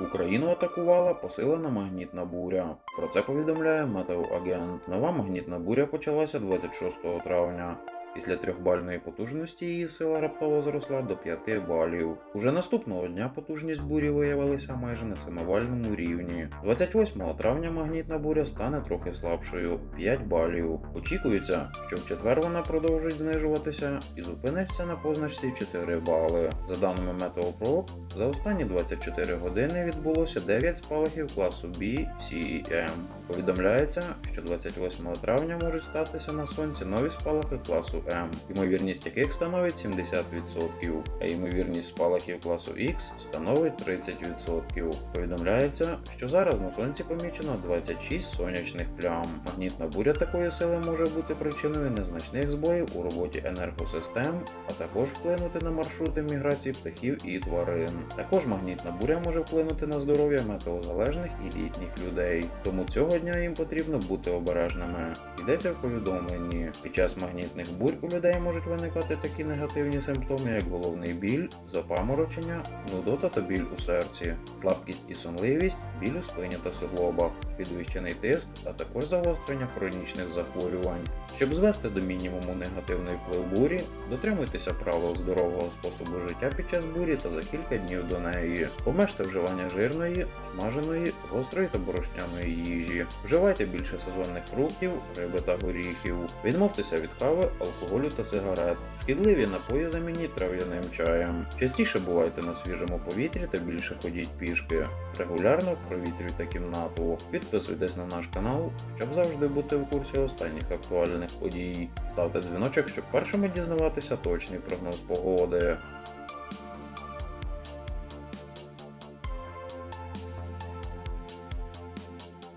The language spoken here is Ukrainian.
Україну атакувала посилена магнітна буря. Про це повідомляє Метеоагент. Нова магнітна буря почалася 26 травня. Після трьохбальної потужності її сила раптово зросла до 5 балів. Уже наступного дня потужність бурі виявилася майже на 7-бальному рівні. 28 травня магнітна буря стане трохи слабшою 5 балів. Очікується, що в четвер вона продовжить знижуватися і зупиниться на позначці 4 бали. За даними Метеопрок, за останні 24 години відбулося 9 спалахів класу B, C і M. Повідомляється, що 28 травня можуть статися на сонці нові спалахи класу М, ймовірність яких становить 70%, а ймовірність спалахів класу X становить 30%. Повідомляється, що зараз на сонці помічено 26 сонячних плям. Магнітна буря такої сили може бути причиною незначних збоїв у роботі енергосистем, а також вплинути на маршрути міграції птахів і тварин. Також магнітна буря може вплинути на здоров'я метеозалежних і літніх людей. Тому цього дня їм потрібно бути обережними. Йдеться в повідомленні. Під час магнітних бурь у людей можуть виникати такі негативні симптоми, як головний біль, запаморочення, нудота та біль у серці, слабкість і сонливість, біль у спині та суглобах, підвищений тиск, а також загострення хронічних захворювань. Щоб звести до мінімуму негативний вплив бурі, дотримуйтеся правил здорового способу життя під час бурі та за кілька днів до неї. Обмежте вживання жирної, смаженої, гострої та борошняної їжі. Вживайте більше сезонних фруктів, риби та горіхів. Відмовтеся від кави, алкоголю та сигарет. Шкідливі напої замініть трав'яним чаєм. Частіше бувайте на свіжому повітрі та більше ходіть пішки. Регулярно провітрюйте кімнату. Підписуйтесь на наш канал, щоб завжди бути в курсі останніх актуальних подій. Ставте дзвіночок, щоб першими дізнаватися точний прогноз погоди.